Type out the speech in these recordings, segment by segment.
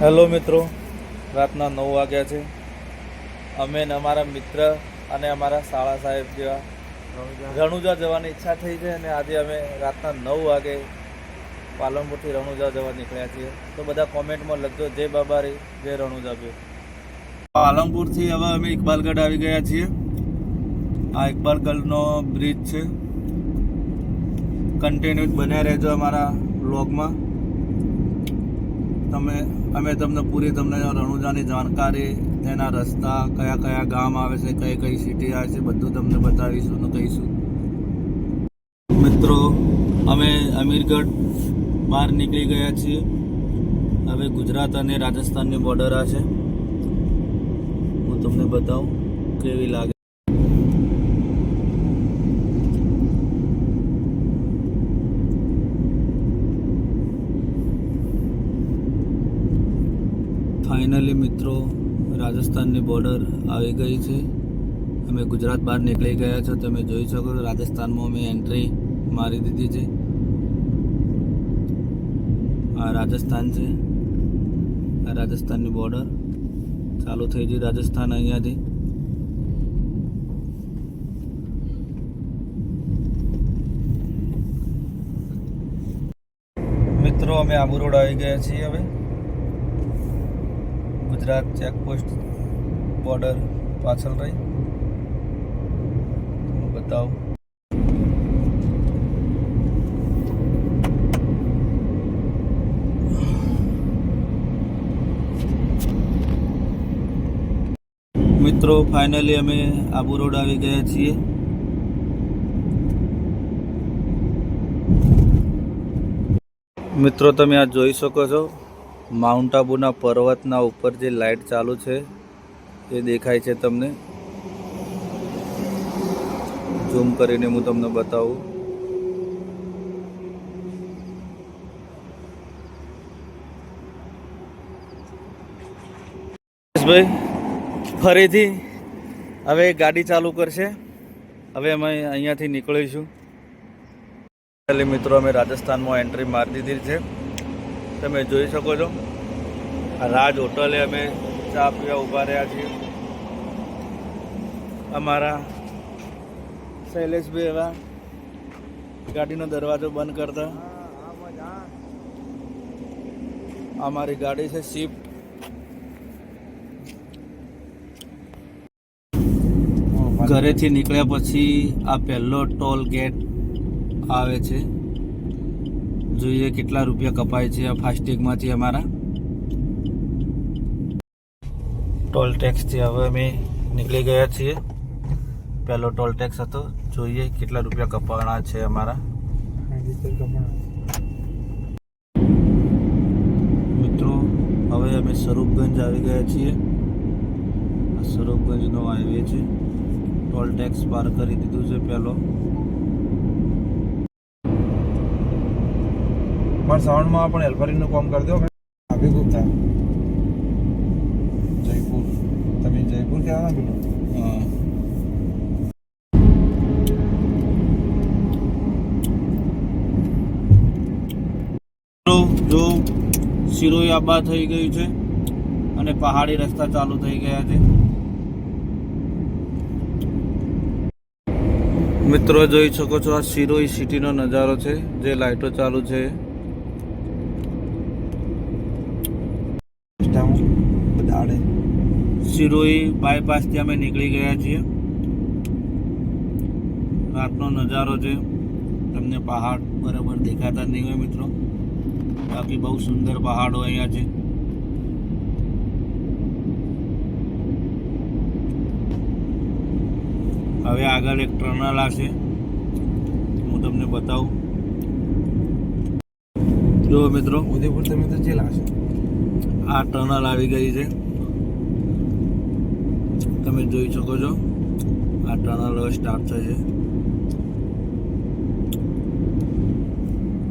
Hello મિત્રો, રાતના નવ વાગ્યા છે. અમે અમારા મિત્ર અને અમારા શાળા સાહેબ જેવા રણુજા જવાની ઈચ્છા થઈ છે અને આજે અમે રાતના નવ વાગે પાલનપુરથી રણુજા જવા નીકળ્યા છીએ. તો બધા કોમેન્ટમાં લખજો જય બાબારી, જય રણુજા બે પાલનપુરથી હવે અમે ઇકબાલગઢ આવી ગયા છીએ. આ ઇકબાલગઢનો બ્રિજ છે. કન્ટિન્યુ બન્યા રહેજો અમારા બ્લોગમાં તમે અમે તમને પૂરી તમને રણુજાની જાણકારી, તેના રસ્તા, કયા કયા ગામ આવે છે, કઈ કઈ સિટી આવે છે, બધું તમને બતાવીશું અને કહીશું. મિત્રો, અમે અમીરગઢ બહાર નીકળી ગયા છીએ. હવે ગુજરાત અને રાજસ્થાનની બોર્ડર આ છે. હું તમને બતાવું કેવી લાગે. ફાઇનલી મિત્રો, રાજસ્થાનની બોર્ડર આવી ગઈ છે. અમે ગુજરાત બહાર નીકળી ગયા છો. તમે જોઈ શકો છો, રાજસ્થાનમાં અમે એન્ટ્રી મારી દીધી છે. આ રાજસ્થાન છે. આ રાજસ્થાનની બોર્ડર ચાલુ થઈ ગઈ રાજસ્થાન અહીંયાથી. મિત્રો, અમે આબુ રોડ આવી ગયા છીએ હવે. ગુજરાત ચેકપોસ્ટ બોર્ડર પાછળ રહી. હું બતાવું. મિત્રો ફાઇનલી અમે આબુ રોડ આવી ગયા છીએ. મિત્રો, તમે આ જોઈ શકો છો. માઉન્ટ આબુના પર્વતના ઉપર જે લાઇટ ચાલુ છે, એ દેખાય છે તમને. ઝૂમ કરીને હું તમને બતાવું. ફરીથી હવે ગાડી ચાલુ કરશે. હવે અમે અહીંયાથી નીકળીશું. એટલે મિત્રો, અમે રાજસ્થાનમાં એન્ટ્રી મારી દીધી છે. તમે જોઈ શકો છો. રાજ હોટલે અમે ચા પીવા ઊભા રહ્યા છીએ. અમારા શૈલેષભાઈ એવા ગાડીનો દરવાજો બંધ કરતા. અમારી ગાડી છે સ્વિફ્ટ ઘરેથી નીકળ્યા પછી આ પહેલો ટોલ ગેટ આવે છે. જોઈએ કેટલા રૂપિયા કપાય છે આ ફાસ્ટેગમાંથી અમારા. ટોલ ટેક્સથી હવે અમે નીકળી ગયા છીએ. પહેલો ટોલ ટેક્સ હતો. જોઈએ કેટલા રૂપિયા કપાણા છે અમારા. મિત્રો, હવે અમે સ્વરૂપગંજ આવી ગયા છીએ. સ્વરૂપગંજનો હાઈવે છે. ટોલ ટેક્સ પાર કરી દીધું છે પહેલો. પણ સાઉન્ડમાં પણ હેલ્પરીનું કામ કરી દો. અભી પેલું હા. મિત્રો, જો શિરોઈ આબા થઈ ગયું છે અને પહાડી રસ્તા ચાલુ થઈ ગયા છે. મિત્રો જોઈ શકો છો આ શિરોઈ સિટીનો નજારો છે જે લાઇટો ચાલુ છે. શિરોઈ બાયપાસથી અમે નીકળી ગયા છીએ. રાતનો નજારો છે. તમને પહાડ બરાબર દેખાતા નહીં હોય મિત્રો. બાકી બહુ સુંદર પહાડો અહીંયા છે. હવે આગળ એક ટર્નલ આવશે હું તમને બતાવું. જુઓ મિત્રો ઉદયપુર તમે તો ચેલા છો. આ ટર્નલ આવી ગઈ છે. તમે જોઈ શકો છો. આ ટનલ હવે સ્ટાર્ટ થશે.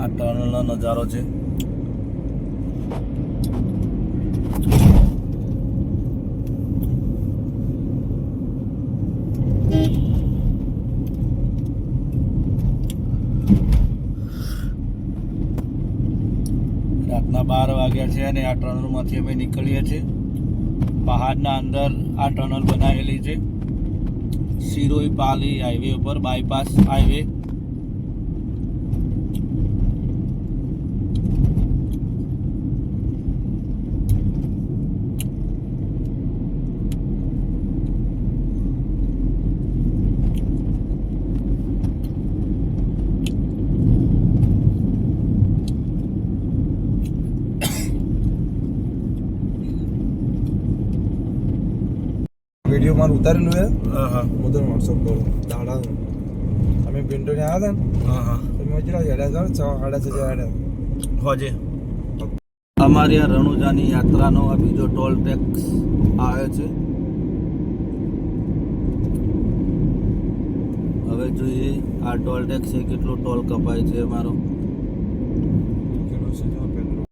આ ટનલનો નજારો છે. રાતના બાર વાગ્યા છે અને આ ટનલમાંથી અમે નીકળીએ છીએ. પહાડના અંદર આ ટનલ બનાવેલી છે. સિરોઈ પાલી હાઈવે ઉપર બાયપાસ હાઈવે. વીડિયો મારું ઉતારેલું હે હા. તને વોટ્સઅપ કરું. દાડાનું. અમે પિન્ટો ને આવ્યા હતા હા હા. ને તો મેં કેટલા હેડા હતા છ સાડા છ હેડા. હોજે. અમારી આ રણુજાની યાત્રાનો આ બીજો ટોલ ટેક્સ આવે છે. હવે જોઈએ આ ટોલ ટેક્સ કેટલો ટોલ કપાય છે અમારો કેટલો છે જો પેલું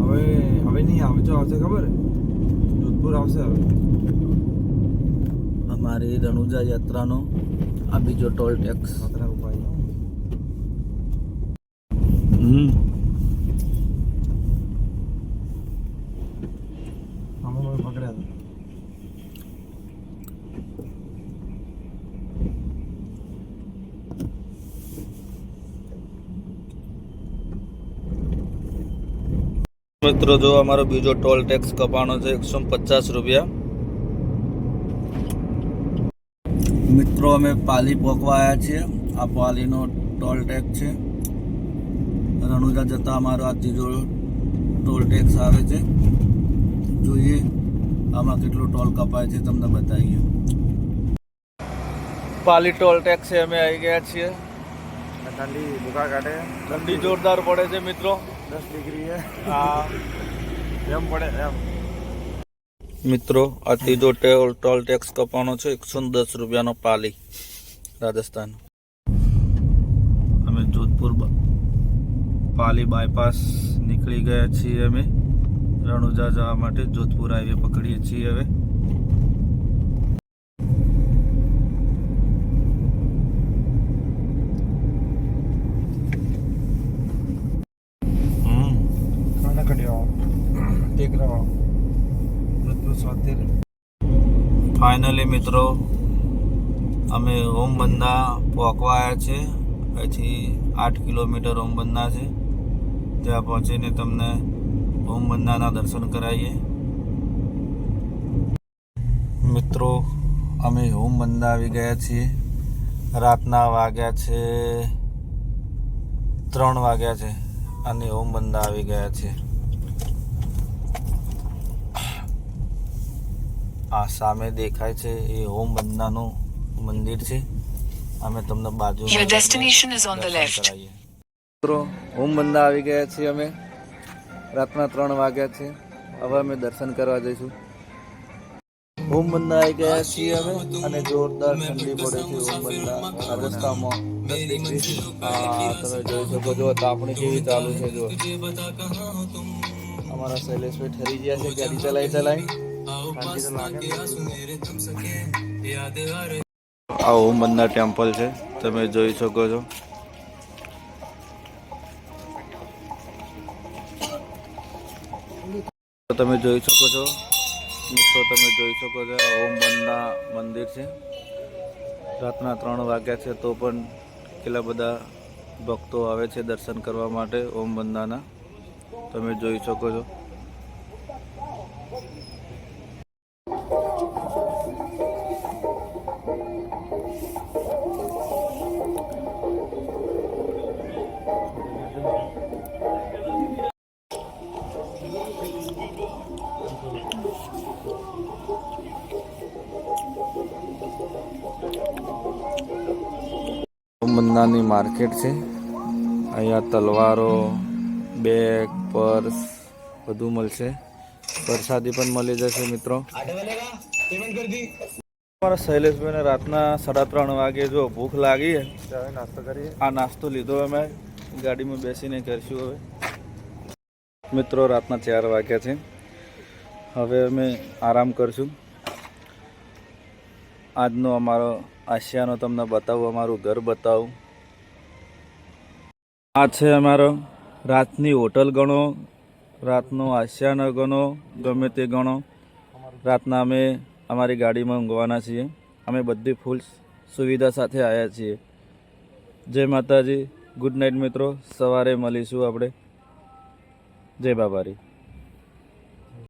હવે હવે નહીં આવજો આવશે ખબર જોધપુર આવશે હવે અમારી રણુજા યાત્રાનો આ બીજો ટોલ ટેક્સ. હમ. મિત્રો જો અમારો બીજો ટોલ ટેક્સ કપાણો છે એકસો પચાસ રૂપિયા. મિત્રો અમે પાલી પોકવા આવ્યા છીએ. આ પાલીનો ટોલ ટેક્સ છે. રણુજા જતા અમારો આ ત્રીજો ટોલ ટેક્સ આવે છે. જોઈએ આમાં કેટલો ટોલ કપાય છે તમને બતાવીએ. પાલી ટોલ ટેક્સ છે અમે આવી ગયા છીએ. ઠંડી ભૂખા કાઢે ઠંડી જોરદાર પડે છે મિત્રો. દસ ડિગ્રી હે હા. એમ પડે એમ. મિત્રો આ ત્રીજો ટોલ ટોલ ટેક્સ કપાણો છે એકસો દસ રૂપિયાનો પાલી રાજસ્થાન. અમે જોધપુર પાલી બાયપાસ નીકળી ગયા છીએ અમે. રણુજા જવા માટે જોધપુર હાઈવે પકડીએ છીએ હવે. ટેકરા મૃત્યુ સ્વાધ્યાય ફાઇનલી મિત્રો, અમે ઓમ બંદા પહોંચવા આવ્યા છે. પછી આઠ કિલોમીટર ઓમ બંદા છે. ત્યાં પહોંચીને તમને ઓમ બંદાના દર્શન કરાવીએ. મિત્રો, અમે ઓમ બંદા આવી ગયા છીએ. રાતના વાગ્યા છે, ત્રણ વાગ્યા છે અને ઓમ બંદા આવી ગયા છે. આ સામે દેખાય છે એ ઓમ બંદાનું મંદિર છે. અમે તમને બાજુ. મિત્રો ઓમ બંદા આવી ગયા છીએ અમે. રાતના ત્રણ વાગ્યા છે. હવે અમે દર્શન કરવા જઈશું. ઓમ બંદા આવી ગયા છીએ અમે અને જોરદાર ઠંડી પડે છે ઓમ બંદા રાજસ્થાનમાં. દસ ડિગ્રી તમે જોઈ શકો છો તાપણી કેવી ચાલુ છે જો અમારા શૈલેષભાઈ ઠરી ગયા છે ગાડી ચલાવી ચલાવી. આ ઓમ ટેમ્પલ છે, તમે જોઈ શકો છો. તમે જોઈ શકો છો. મિત્રો, તમે જોઈ શકો છો ઓમ બંધના મંદિર છે. રાતના ત્રણ વાગ્યા છે તો પણ કેટલા બધા ભક્તો આવે છે દર્શન કરવા માટે ઓમ બંધાના તમે જોઈ શકો છો. બંદાની માર્કેટ છે. અહીંયા તલવારો, બેગ, પર્સ બધું મળશે. પ્રસાદી પણ મળી જશે, મિત્રો. મારા શૈલેષભાઈને રાતના સાડા ત્રણ વાગે જો ભૂખ લાગી ચાલો નાસ્તો કરીએ આ નાસ્તો લીધો અમે. ગાડીમાં બેસીને કરશું હવે. મિત્રો, રાતના ચાર વાગ્યા છે. હવે અમે આરામ કરશું. આજનો અમારો આશિયાનો તમને બતાવું, અમારું ઘર બતાવું. આ છે અમારો રાતની હોટલ ગણો, રાતનો આશિયાનો ગણો, ગમે તે ગણો. રાતના અમે અમારી ગાડીમાં ઊંઘવાના છીએ. અમે બધી ફૂલ સુવિધા સાથે આવ્યા છીએ. જય માતાજી, ગુડ નાઇટ મિત્રો, સવારે મળીશું આપણે. જય બાબારી.